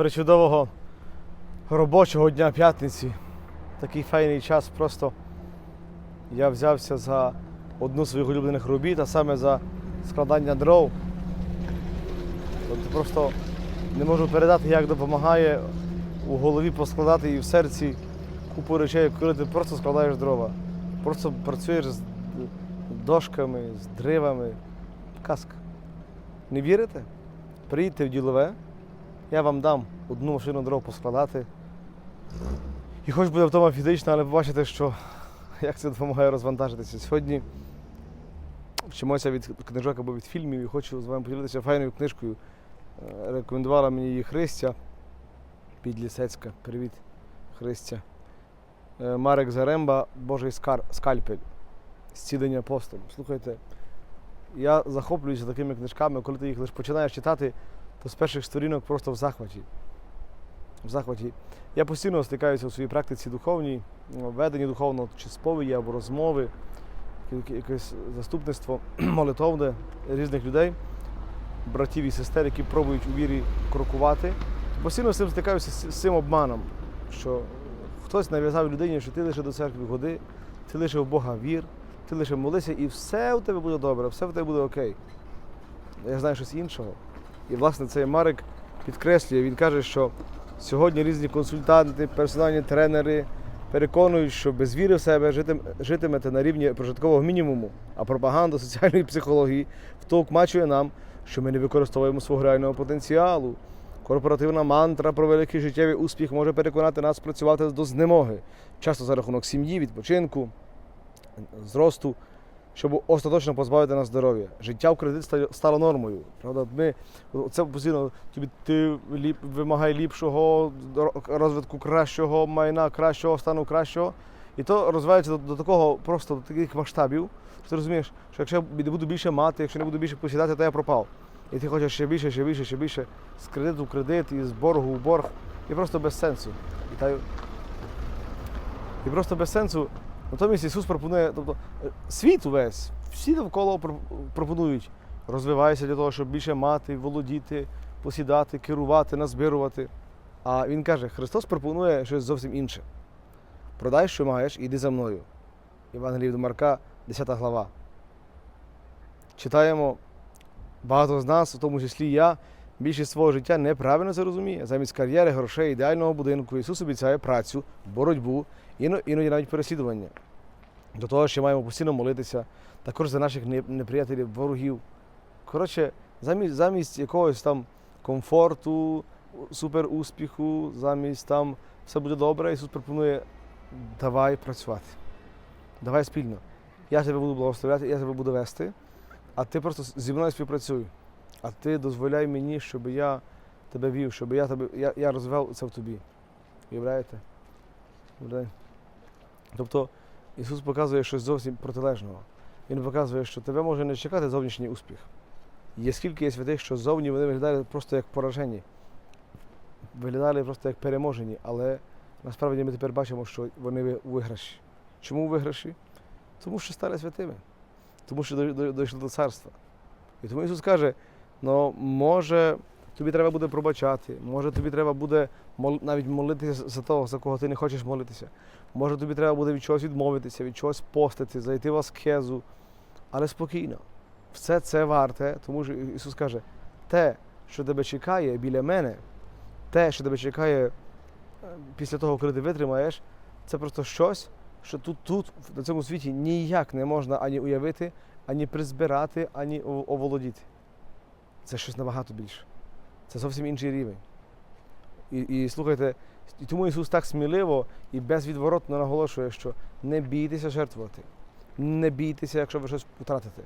причудового робочого дня п'ятниці. Такий файний час. Просто я взявся за одну з своїх улюблених робіт, а саме за складання дров. Тобто просто не можу передати, як допомагає у голові поскладати і в серці купу речей, коли ти просто складаєш дрова. Просто працюєш з дошками, з дривами. Казка. Не вірите? Приїдьте в ділове, я вам дам одну машину дров поскладати. І хоч буде вдома фізично, але побачите, що як це допомагає розвантажитися. Сьогодні вчимося від книжок або від фільмів і хочу з вами поділитися файною книжкою. Е, Рекомендувала мені її Христя Підлісецька. Привіт, Христя. Е, Марек Заремба, Божий скар... скальпель. Зцілення апостолів. Слухайте, я захоплююся такими книжками, коли ти їх лише починаєш читати, то з перших сторінок просто в захваті. В захваті. Я постійно стикаюся у своїй практиці духовній, ну, веденні духовного чи сповіді або розмови, якесь заступництво молитовне різних людей, братів і сестер, які пробують у вірі крокувати. Постійно з цим стикаюся з цим обманом, що хтось нав'язав людині, що ти лише до церкви ходи, ти лише в Бога вір, ти лише молися, і все у тебе буде добре, все в тебе буде окей. Я знаю щось іншого. І, власне, цей Марик підкреслює, він каже, що сьогодні різні консультанти, персональні тренери переконують, що без віри в себе житим, житимете на рівні прожиткового мінімуму, а пропаганда соціальної психології втовкмачує нам, що ми не використовуємо свого реального потенціалу. Корпоративна мантра про великий життєвий успіх може переконати нас працювати до знемоги, часто за рахунок сім'ї, відпочинку, зросту, щоб остаточно позбавити нас здоров'я. Життя в кредит стало нормою. Правда, ми це постійно тобі ти ліп, вимагай ліпшого розвитку кращого майна, кращого стану кращого. І то розвивається до, до такого просто до таких масштабів, що ти розумієш, що якщо я не буду більше мати, якщо не буду більше посідати, то я пропав. І ти хочеш ще більше, ще більше, ще більше з кредиту в кредит, і з боргу в борг, і просто без сенсу. І, та, і просто без сенсу. Натомість Ісус пропонує, тобто е, світ увесь, всі навколо пропонують розвивайся для того, щоб більше мати, володіти, посідати, керувати, назбирувати. А Він каже, Христос пропонує щось зовсім інше. Продай, що маєш, і йди за мною. Євангеліє від Марка, 10 глава. Читаємо, багато з нас, в тому числі я, більшість свого життя неправильно це розуміє. Замість кар'єри, грошей, ідеального будинку Ісус обіцяє працю, боротьбу, іноді навіть переслідування. До того, що маємо постійно молитися, також за наших неприятелів, ворогів. Коротше, замість, замість якогось там комфорту, супер успіху, замість там все буде добре, Ісус пропонує давай працювати. Давай спільно. Я тебе буду благословляти, я тебе буду вести, а ти просто зі мною співпрацюй. А ти дозволяй мені, щоб я тебе вів, щоб я тебе я, я розвивав це в тобі. Уявляєте? Уявляєте? Тобто Ісус показує щось зовсім протилежного. Він показує, що тебе може не чекати зовнішній успіх. Є скільки є святих, що зовні вони виглядають просто як поражені, виглядали просто як переможені, але насправді ми тепер бачимо, що вони виграші. Чому виграші? Тому що стали святими, тому що дійшли до царства. І тому Ісус каже: ну, може, тобі треба буде пробачати, може тобі треба буде навіть молитися за того, за кого ти не хочеш молитися. Може тобі треба буде від чогось відмовитися, від чогось постити, зайти в аскезу. Але спокійно. Все це варте, тому що Ісус каже, те, що тебе чекає біля мене, те, що тебе чекає е, після того, коли ти витримаєш, це просто щось, що тут, тут, на цьому світі ніяк не можна ані уявити, ані призбирати, ані оволодіти. Це щось набагато більше. Це зовсім інший рівень. І, і слухайте, і тому Ісус так сміливо і безвідворотно наголошує, що не бійтеся жертвувати. Не бійтеся, якщо ви щось втратите.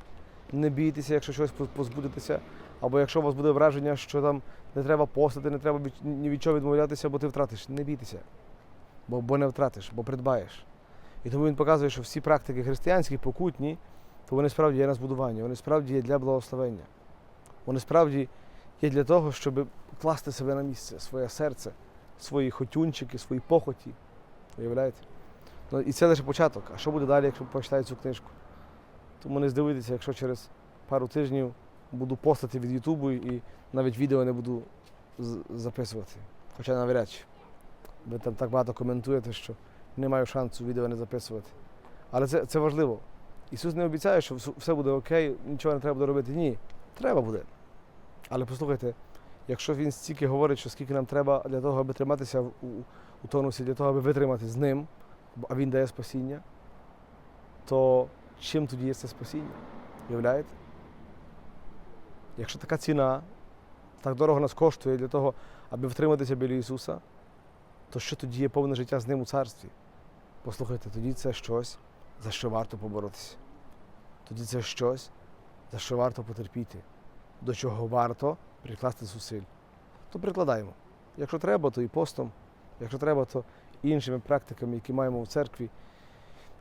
Не бійтеся, якщо щось поз- позбудетеся, або якщо у вас буде враження, що там не треба постати, не треба ні від чого відмовлятися, бо ти втратиш. Не бійтеся. Бо, бо не втратиш, бо придбаєш. І тому він показує, що всі практики християнські, покутні, то вони справді є на збудування, вони справді є для благословення. Вони справді є для того, щоб класти себе на місце, своє серце, свої хотюнчики, свої похоті. Уявляєте? Ну, і це лише початок. А що буде далі, якщо почитають цю книжку? Тому не здивуйтеся, якщо через пару тижнів буду постати від Ютубу і навіть відео не буду записувати. Хоча навряд чи. Ви там так багато коментуєте, що не маю шансу відео не записувати. Але це, це важливо. Ісус не обіцяє, що все буде окей, нічого не треба буде робити. Ні, треба буде. Але послухайте, якщо він стільки говорить, що скільки нам треба для того, аби триматися у, у тонусі, для того, аби витримати з ним, а він дає спасіння, то чим тоді є це спасіння? Уявляєте? Якщо така ціна так дорого нас коштує для того, аби втриматися біля Ісуса, то що тоді є повне життя з ним у царстві? Послухайте, тоді це щось, за що варто поборотися. Тоді це щось, за що варто потерпіти, до чого варто прикласти зусиль. То прикладаємо. Якщо треба, то і постом, якщо треба, то іншими практиками, які маємо в церкві,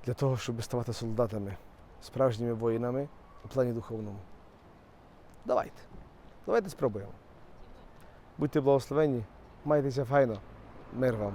для того, щоб ставати солдатами, справжніми воїнами у плані духовному. Давайте. Давайте спробуємо. Будьте благословені, майтеся файно. Мир вам.